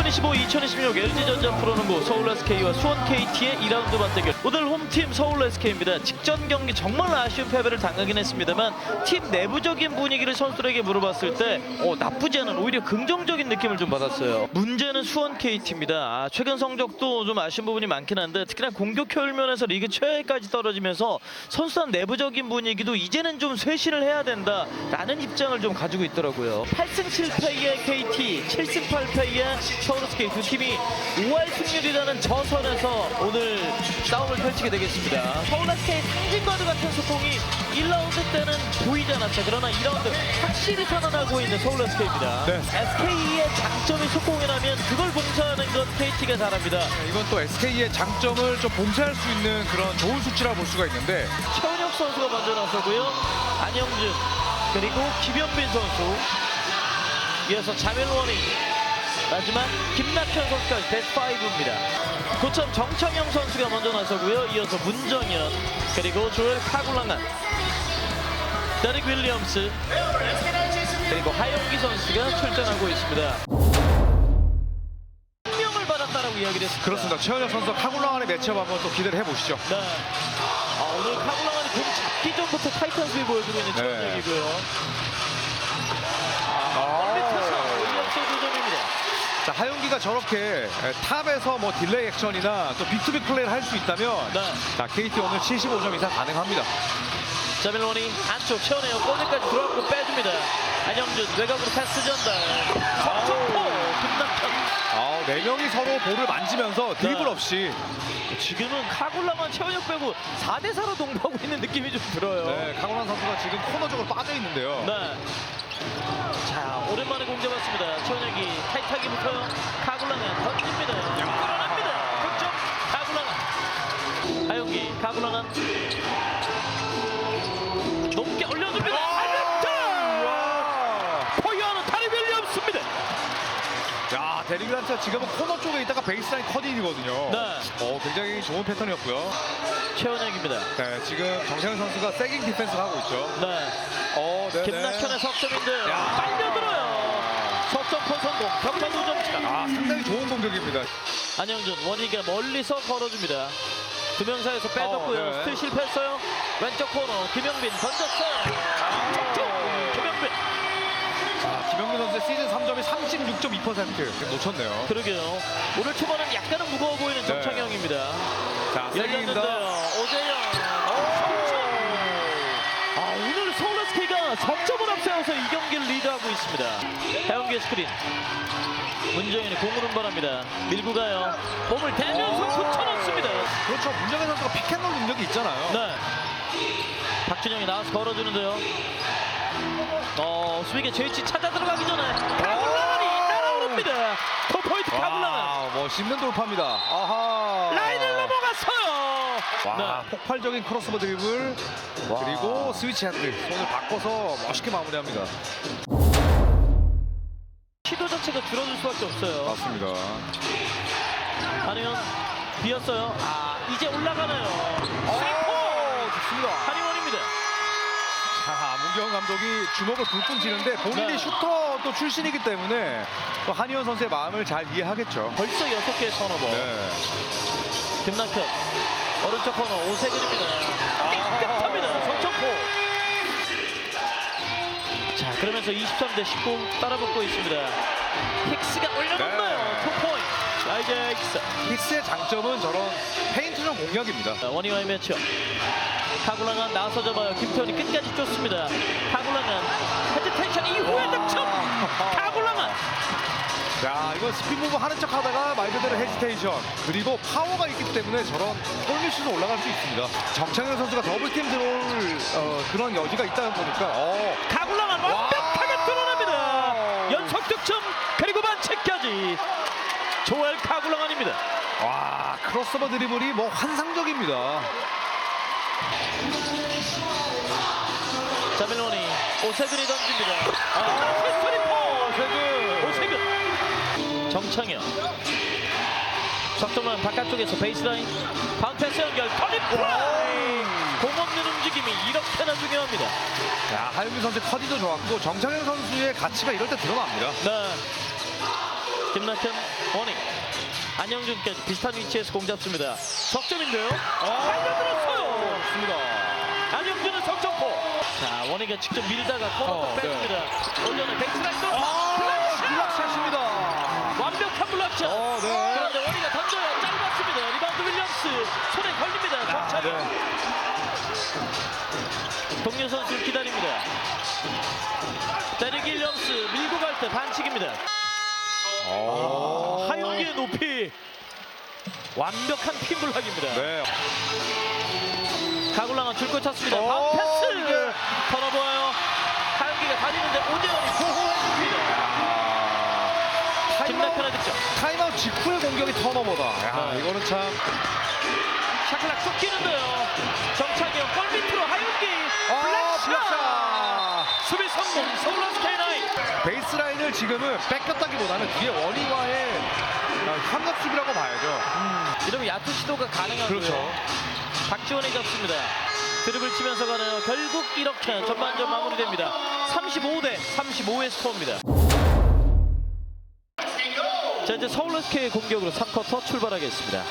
2025-2026 LG전자 프로농구 서울 SK와 수원 KT의 2라운드 맞대결. 오늘 홈팀 서울 SK입니다. 직전 경기 정말 아쉬운 패배를 당하긴 했습니다만 팀 내부적인 분위기를 선수들에게 물어봤을 때 어, 나쁘지 않은 오히려 긍정적인 느낌을 좀 받았어요. 문제는 수원 KT입니다. 아, 최근 성적도 좀 아쉬운 부분이 많긴 한데 특히나 공격 효율 면에서 리그 최하위까지 떨어지면서 선수단 내부적인 분위기도 이제는 좀 쇄신을 해야 된다라는 입장을 좀 가지고 있더라고요. 8승 7패의 KT, 7승 8패의 서울 SK 두 팀이 5할 승률이라는 저선에서 오늘 싸움을 펼치게 되겠습니다. 서울 SK 상징과도 같은 소통이 1라운드 때는 보이지 않았죠. 그러나 2라운드 확실히 살아나고 있는 서울 SK입니다. 네. SK의 장점이 속공이라면 그걸 봉사하는 건 KT가 잘합니다. 이건 또 SK의 장점을 좀 봉쇄할 수 있는 그런 좋은 수치라 볼 수가 있는데 최원혁 선수가 먼저 나서고요. 안영준 그리고 김현빈 선수 이어서 자멜 원이 마지막 김낙현 선수까지 베스트 5입니다. 고참 정창영 선수가 먼저 나서고요. 이어서 문정현 그리고 조엘 카굴랑한 데릭 윌리엄스 그리고 하영기 선수가 출전하고 있습니다. 명을 받았다라고 이야기를 했습니다. 그렇습니다. 최현혁 선수와 카굴랑안의 매치업 한번 또 기대를 해보시죠. 네. 아, 오늘 카블랑안이 공 잡기 전부터 타이탄 수비 보여주고 있는 네. 최원혁이고요. 자 하영기가 저렇게 에, 탑에서 뭐 딜레이 액션이나 또 빅투빅 플레이를 할 수 있다면 네. 자 KT 오늘 75점 이상 가능합니다. 자멜론이 안쪽 채워내요. 골대까지 들어왔고 빼줍니다. 안영준 외곽으로 패스 전달. 석점포 김남현. 아, 네 명이 서로 볼을 만지면서 드리블 네. 없이 지금은 카굴라만 최원혁 빼고 4대 4로 동부하고 있는 느낌이 좀 들어요. 네, 카굴랑 선수가 지금 코너 쪽으로 빠져 있는데요. 네. 자, 오랜만에 공 잡았습니다. 최원혁이 타이트하게 붙어요. 카굴랑은 던집니다. 끌어냅니다. 득점 카굴랑은. 하영기, 카굴랑은. 높게 올려줍니다. 야, 데리그란트가 지금은 코너 쪽에 있다가 베이스라인 커딩이거든요. 네. 어, 굉장히 좋은 패턴이었고요. 최원혁입니다. 네, 지금 정세현 선수가 세깅 디펜스를 하고 있죠. 네. 어, 네. 김낙현의 석점인데 야. 빨려들어요. 석점포 성공. 두 점차. 아, 상당히 좋은 공격입니다. 안영준 원희가 멀리서 걸어줍니다. 두 명 사이에서 빼줬고요. 어, 네. 스틸 실패했어요. 왼쪽 코너 김영빈 던졌어요. 김영빈. 자, 김영민 선수의 시즌 3점이 36.2% 놓쳤네요. 그러게요. 오늘 초반은 약간은 무거워 보이는 네. 정창영입니다. 자. 열렸는데요. 오재영. 아 오늘 서울 SK가 석점을 앞세워서 이 경기를 리드하고 있습니다. 해영기의 스크린. 문정현이 공을 운반합니다. 밀고 가요. 몸을 대면서 붙여넣습니다. 그렇죠. 문정현 선수가 피켓롤 능력이 있잖아요. 네. 박준영이 나와서 걸어주는데요. 어, 수비계 제이치 찾아 들어가기 전에 카블랑이 날아오릅니다. 포포인트 카블랑은 와, 멋있는 돌파입니다. 아하. 라인을 넘어갔어요. 와, 네. 폭발적인 크로스버 드리블 와. 그리고 스위치 핸들 손을 바꿔서 멋있게 마무리합니다. 시도 자체가 줄어들 수밖에 없어요. 맞습니다. 한의원 비었어요. 아, 이제 올라가나요. 스리퍼 오, 좋습니다. 자, 문경 감독이 주먹을 불끈 쥐는데 본인이 네. 슈터 또 출신이기 때문에 또 한희원 선수의 마음을 잘 이해하겠죠. 벌써 여섯 개의 턴오버. 네. 김낙현 오른쪽 코너 오세근입니다. 깨끗합니다. 석점포. 자 그러면서 23 대 19 따라붙고 있습니다. 힉스가 올려놓나요? 네. 투 포인트. 아이제 힉스. 픽스의 장점은 저런 페인트전 공략입니다. 자, 원희와의 매치업. 카굴랑은 나서 잡아요. 김태현이 끝까지 쫓습니다. 카굴랑은 헤드텐션 이후에 득점. 카굴랑은 야, 이건 스피드 무브 하는 척 하다가 말 그대로 헤지테이션 그리고 파워가 있기 때문에 저런 골미슛도 올라갈 수 있습니다. 정창현 선수가 더블팀 들어올 어, 그런 여지가 있다 보니까 어, 와. 완벽하게 뚫어냅니다. 연속 득점 그리고 반칙까지. 조엘 카굴랑안입니다. 와 크로스오버 드리블이 뭐 환상적입니다. 자 멜로니 오세근이 던집니다. 아, 스리퍼 오세근. 오세근. 정창현. 석점은 바깥쪽에서 베이스라인. 바운트에서 연결. 터닝 플라이. 공 없는 움직임이 이렇게나 중요합니다. 야 하윤민 선수의 커디도 좋았고 정창현 선수의 가치가 이럴 때 드러납니다. 네. 김낙현 원닝 안영준까지 비슷한 위치에서 공 잡습니다 석점인데요 달 좋습니다. 안영준은 석점포. 자 원희가 직접 밀다가 코너 어, 뺐습니다. 오전에 백스라이더 아, 블락샷! 블락샷입니다. 완벽한 블락샷. 어, 네. 그런데 원희가 던져요. 짧았습니다. 리바운드 윌리엄스. 손에 걸립니다. 아, 정찬영 네. 동료 선수를 기다립니다. 데릭 윌리엄스 밀고 갈 때 반칙입니다. 어. 하윤기의 높이 완벽한 핀블락입니다. 네. 가굴랑은 줄곧 찼습니다. 어, 다음 패스 이게. 털어보아요. 하윤기가 다니는데 오재현이 보호해줍니다. 득점. 타임아웃 직후의 공격이 턴오버다. 야, 네. 이거는 참. 샤클락 쫓기는데요. 정창현 골 밑으로 하윤기 아, 블락샷. 블락샷. 수비 성공 서울라스 K9. 베이스라인을 지금은 뺏겼다기보다는 뒤에 원희와의 어, 협력 수비라고 봐야죠. 이러면 야투 시도가 가능하고요. 그렇죠. 박지원이 잡습니다. 드립을 치면서 가네요. 결국 이렇게 전반전 마무리됩니다. 35대 35의 스코어입니다. 자 이제 서울SK의 공격으로 3쿼터 출발하겠습니다.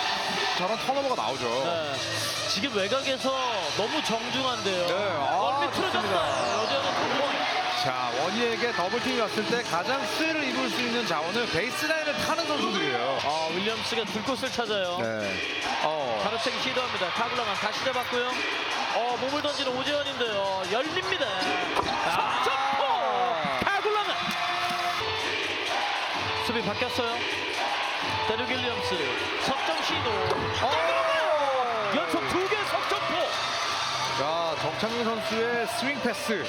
저런 턴오버가 나오죠. 네, 지금 외곽에서 너무 정중한데요. 네, 아, 골 밑으로. 졌다. 원희에게 더블팀이 왔을 때 가장 수혜를 입을 수 있는 자원은 베이스라인을 타는 선수들이에요. 아, 윌리엄스가 줄 곳을 찾아요. 네. 어. 가로채기 시도합니다. 카블라만 다시 잡았고요. 어, 몸을 던지는 오재현인데요. 열립니다. 아. 석점포! 카블라만! 수비 바뀌었어요. 데르 윌리엄스 석점 시도. 어. 연속 두 개 석점포! 자, 정창민 선수의 스윙 패스.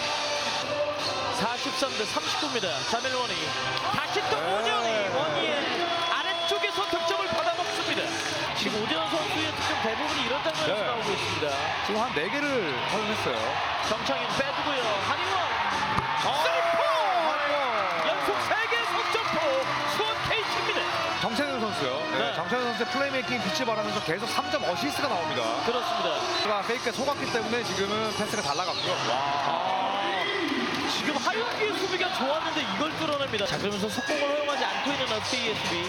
43대 39입니다. 자멜 원이 다시 또 네. 오재현이 원희의 아래쪽에서 득점을 받아먹습니다. 지금 오재현 선수의 득점 대부분이 이런 장면에서 네. 나오고 있습니다. 지금 한 4개를 허용했어요. 정창인 빼두고요. 한이원 아, 쓰리포 연속 3개 석점포 수원 KT입니다. 정창현 선수요. 네. 네. 정창현 선수의 플레이메이킹 빛을 발하면서 계속 3점 어시스트가 나옵니다. 그렇습니다. 가 페이크에 속았기 때문에 지금은 패스가 잘 나갔고요. 아, 지금 하윤기의 수비가 좋았는데 이걸 뚫어냅니다. 자 그러면서 속공을 허용하지 않고 있는 SK의 수비.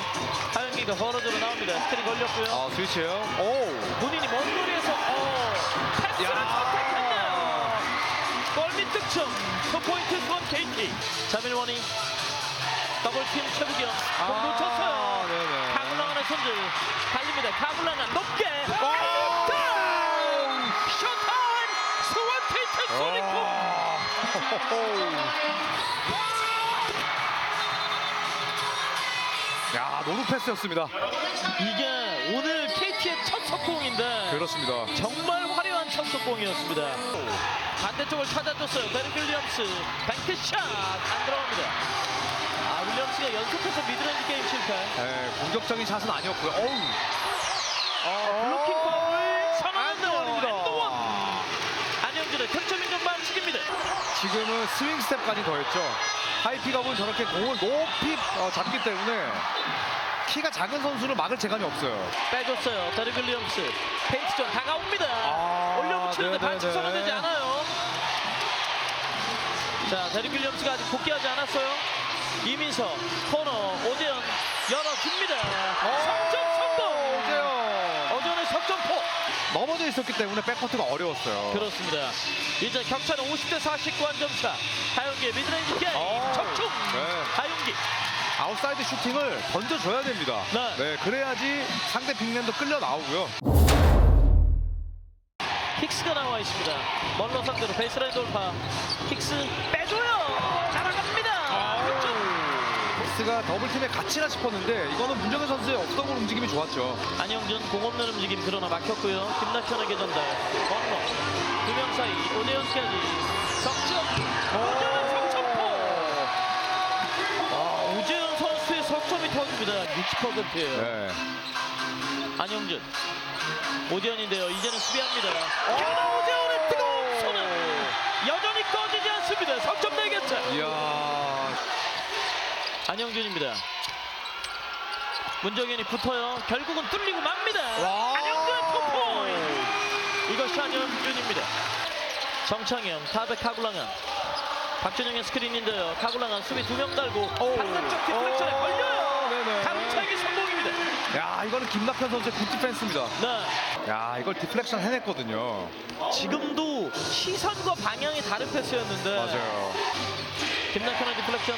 하윤기가 벌어들어 나옵니다. 스크린 걸렸고요. 아, 스위치요. 오. 본인이 먼 거리에서 어, 패스를 야. 선택했네요. 골밑 득점. 투포인트 수원 KT. 자밀원이 더블팀 최부경. 공 놓쳤어요. 네네. 카블랑안의 손질. 달립니다. 카블랑안 높게. 와. 쇼타임. 수원 KT 소리코. 야, 노루 패스였습니다. 이게 오늘 KT의 첫 속공인데 그렇습니다. 정말 화려한 첫 속공이었습니다. 반대쪽을 찾아줬어요. 베르 윌리엄스 뱅크샷 안 들어갑니다. 아 윌리엄스가 연속해서 미드레인지 게임 실패. 네, 공격적인 샷은 아니었고요. 어우. 어, 블로킹 선언했네요. 안동원입니다. 안동원. 안영준의 득점 인정 반칙입니다. 지금은 스윙 스텝까지 더했죠. 하이픽업은 저렇게 공을 높이 어, 잡기 때문에 키가 작은 선수를 막을 재간이 없어요. 빼줬어요. 베르 윌리엄스 페이스전 다가옵니다. 아, 올려붙이는데 네네네. 반칙 선언 되지 않아요. 자, 데릭 윌리엄스가 아직 복귀하지 않았어요. 이민서, 코너, 오재현 열어줍니다. 석점 성공! 오재현. 오재현의 석점포! 넘어져 있었기 때문에 백커트가 어려웠어요. 그렇습니다. 이제 격차는 50대 49한 점차. 하윤기의 미드레인지 게임 어, 적중! 네. 하윤기. 아웃사이드 슈팅을 던져줘야 됩니다. 네. 그래야지 상대 빅맨도 끌려 나오고요. 힉스가 나와 있습니다. 멀로 상대로 베이스라인 돌파. 힉스 빼줘요! 날아갑니다! 빅스가 더블팀에 갇히나 싶었는데 이거는 문정현 선수의 없어본 움직임이 좋았죠. 안영준 공 없는 움직임 그러나 막혔고요. 김낙현에게 전달. 원로. 두명 사이 오대현까지 석점. 오재현 석점포. 아, 오재현 선수의 석점이 터집니다. 60%예요. 네. 안영준. 오재현인데요. 이제는 수비합니다. 그러나 오재현의 뜨거운 손은 여전히 꺼지지 않습니다. 석점 4개째. 이야. 안영준입니다. 문정현이 붙어요. 결국은 뚫리고 맙니다. 와. 안영준의 투포인트. 이것이 안영준입니다. 정창현, 타베 카굴랑한. 박준영의 스크린인데요. 카굴랑한 수비 두 명 달고 오. 바깥쪽 디플렉션에 걸려요. 감차기 성공입니다. 야, 이거는 김낙현 선수의 굿 디펜스입니다. 네. 야, 이걸 디플렉션 해냈거든요. 지금도 시선과 방향이 다른 패스였는데 맞아요. 김낙현의 디플렉션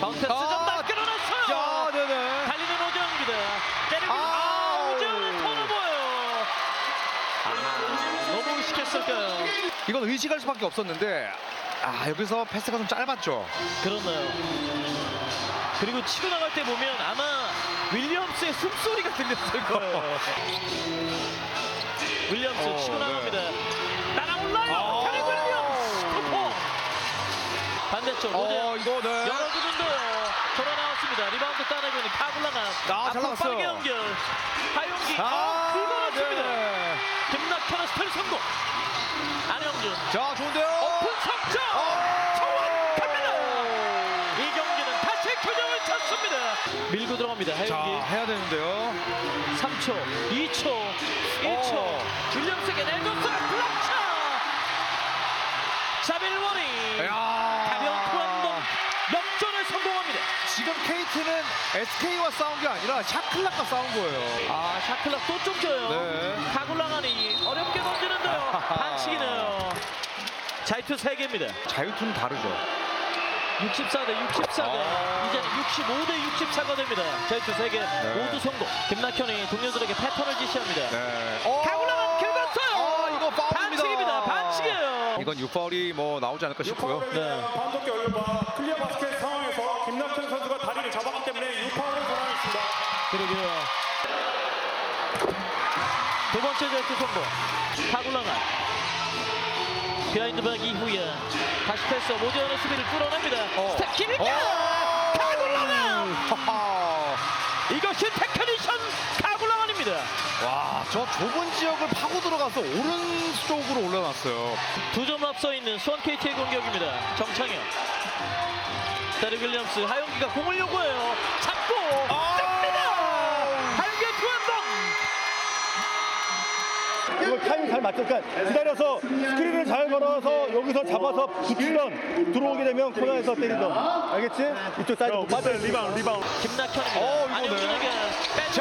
바운스 아, 점다 끌어냈어요. 야, 네네. 달리는 오재현입니다. 때리고 아. 오재현은 턴오버예요. 아, 너무 의식했을까요? 이건 의식할 수밖에 없었는데 아, 여기서 패스가 좀 짧았죠. 그렇네요. 그리고 치고 나갈 때 보면 아마 윌리엄스의 숨소리가 들렸을 거예요. 윌리엄스 어, 치고 네. 나갑니다. 날아올라요. 아. 반대쪽 오재현. 어, 이거 네. 열어주는데요. 돌아 나왔습니다. 리바운드 따내고 있는 카블라가 아, 잘 앞으로 나갔어요. 빠르게 연결. 하용기 아, 아, 긁어놨습니다. 네. 김낙현의 스펠 성공. 안영준 자, 좋은데요. 오픈 석점. 어. 정확합니다. 이 경기는 다시 균형을 찾습니다. 밀고 들어갑니다. 자, 하용기 해야 되는데요. 3초, 2초, 1초. 어. 윌리엄스에게 내줬어요. 블락차. 자빌워리 야. 성공합니다. 지금 KT는 SK와 싸운 게 아니라 샤클락과 싸운 거예요. 아 샤클락 또 쫓겨요. 네. 가굴랑하니 어렵게 던지는데요. 반칙이네요. 자이투 3개입니다. 자유투는 다르죠. 64대 64대 아. 이제는 65대 64가 됩니다. 자이투 3개 네. 모두 성공. 김낙현이 동료들에게 패턴을 지시합니다. 네. 가굴랑은 긁었어요. 아, 이거 파울입니다. 반칙입니다. 반칙이에요. 이건 6파울이 뭐 나오지 않을까 싶고요. 네. 반독 연료바 클리어 바스켓 상황에서 김낙현 선수가 다리를 잡았기 때문에 6파울을 선언했습니다. 그러게요. 두 번째 자이투 성공. 가굴랑한 비하인드 백 이후에 다시 패스 모재현의 수비를 뚫어냅니다. 어. 스텝. 가굴랑한 하하. 이것이 테크니션 가굴랑한입니다. 와, 저 좁은 지역을 파고 들어가서 오른쪽으로 올려놨어요. 두 점 앞서 있는 수원 KT의 공격입니다. 정창현. 데리 윌리엄스 하영기가 공을 요구해요. 잡고 아. 뜹니다. 하영기의 투한동. 이걸 타이밍 잘 맞춰. 그러니까 기다려서 스크린을 잘 걸어서 여기서 잡아서 붙이던 들어오게 되면 코너에서 때리던. 알겠지? 이쪽 사이드 못 맞아. 리바운, 리바운. 김낙현입니다. 어, 이거 안영준에게 빼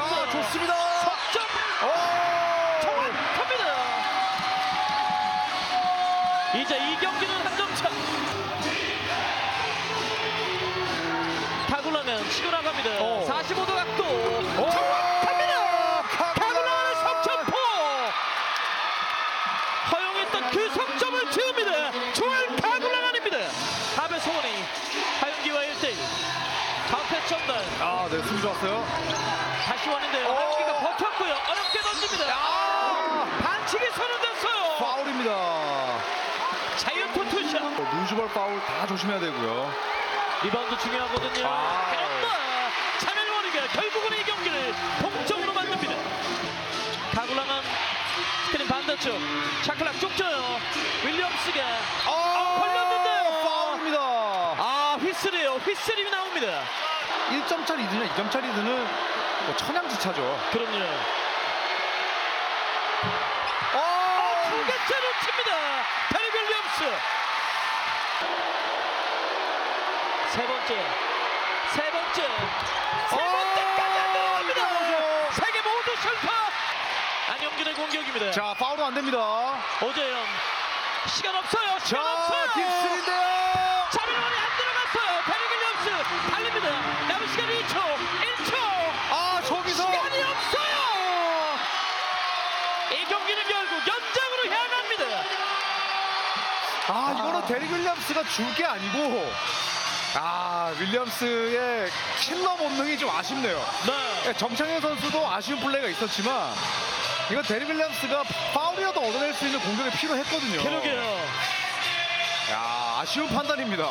좋았어요. 다시. 오. 하윤기가 버텼고요. 어렵게 던집니다. 아! 반칙이 선언됐어요. 파울입니다. 자이언트 투샷. 루즈볼 파울 다 조심해야 되고요. 리바운드 중요하거든요. 아. 그런다. 차멜워리가 결국은 이 경기를 동점으로 만듭니다. 가굴랑한 스크린 반대쪽. 차클락 쪽져요. 윌리엄스가 아, 걸렸는데요. 파울입니다. 아 휘슬이에요. 휘슬이 나옵니다. 1점 차리 리드냐 2점 차리 리드는 뭐 천양지차죠. 그럼요. 아, 두 개째 놓칩니다. 페리 윌리엄스. 세 번째. 세 번째. 세 번째까지 안 들어갑니다. 세개 모두 실패. 안영준의 공격입니다. 자, 파울은 안 됩니다. 오재영. 시간 없어요. 시간 자, 없어요. 딥스인데요. 자밀원이 안 들어갔어요. 페리 달립니다. 남은 시간 2초. 1초. 아, 저기서 시간이 없어요. 이 경기는 결국 연장으로 향합니다. 아, 이거는 데릭 윌리엄스가 줄 게 아니고 아, 윌리엄스의 킬러 본능이 좀 아쉽네요. 네. 예, 정창현 선수도 아쉬운 플레이가 있었지만 이거 데릭 윌리엄스가 파울이라도 얻어낼 수 있는 공격이 필요했거든요. 그러게요. 야, 아쉬운 판단입니다.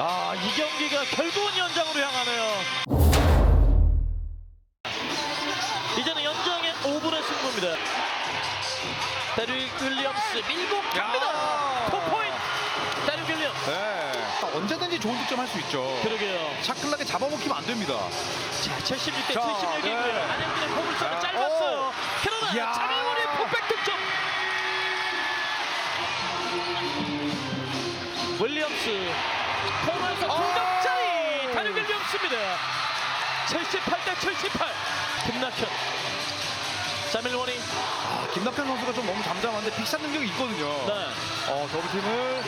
아, 이 경기가 결국은 연장으로 향하네요. 이제는 연장의 5분의 승부입니다. 데릭 윌리엄스 밀고 갑니다. 야. 포포인트. 데릭 윌리엄스. 네. 언제든지 좋은 득점 할 수 있죠. 그러게요. 차클락에 잡아먹히면 안 됩니다. 자, 76대 자, 76이고요. 네. 안영준의 포물선이 자, 짧았어요. 오. 그러나 이야. 자명원의 윌리엄스 코너에서 오. 공격자리 데릭 윌리엄스입니다. 78대 78. 김낙현. 자밀원이 아, 김낙현 선수가 좀 너무 잠잠한데 빅샷 능력이 있거든요. 네. 어, 더블팀을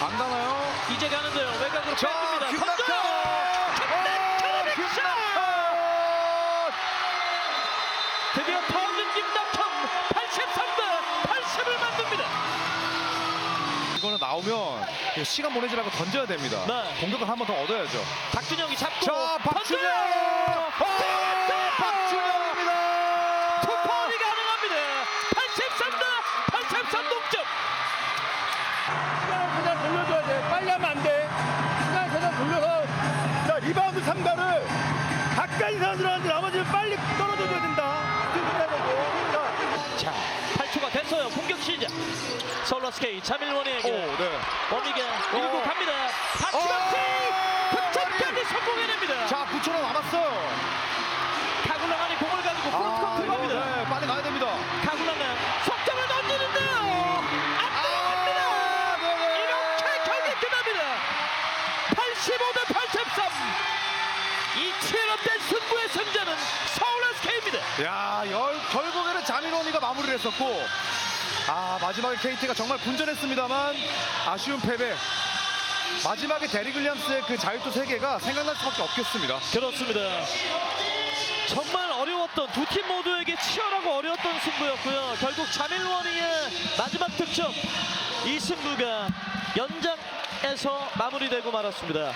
안 가나요? 이제 가는데요. 외곽으로 자, 뺍니다. 김낙현! 던져요. 어, 김낙현의 빅샷! 김낙현! 드디어 터진 김낙현 83대 80을 만듭니다. 이거는 나오면 시간 보내지라고 던져야 됩니다. 네. 공격을 한 번 더 얻어야죠. 박준영이 잡고 자, 박준영! 어, 박준영입니다! 투포이 가능합니다. 83대 83 동점. 시간을 그냥 돌려줘야 돼. 빨리 하면 안 돼. 시간을 그냥 돌려서 자 리바운드 3가를 가까이 선수들 공격 시작. 서울라스케이 자밀원이에게 오, 네. 범위가 밀고 어. 갑니다. 어. 박지원팀 득점까지 성공해냅니다. 자, 9초로 남았어요. 카굴랑안이 공을 가지고 프론트코트 이거, 갑니다. 네, 빨리 가야 됩니다. 던지는데요. 안 들어갑니다. 아, 네, 네. 이렇게 경기 끝납니다. 85대 83. 이 치열한 승부의 승자는 서울SK입니다. 야, 열, 결국에는 자민원이가 마무리를 했었고, 아, 마지막에 KT가 정말 분전했습니다만, 아쉬운 패배. 마지막에 데리 글리암스의 그 자유투 세개가 생각날 수밖에 없겠습니다. 그렇습니다. 정말 어려웠던 두 팀 모두에게 치열하고 어려웠던 승부였고요. 결국 자밀원이의 마지막 득점 이 승부가 연장에서 마무리되고 말았습니다.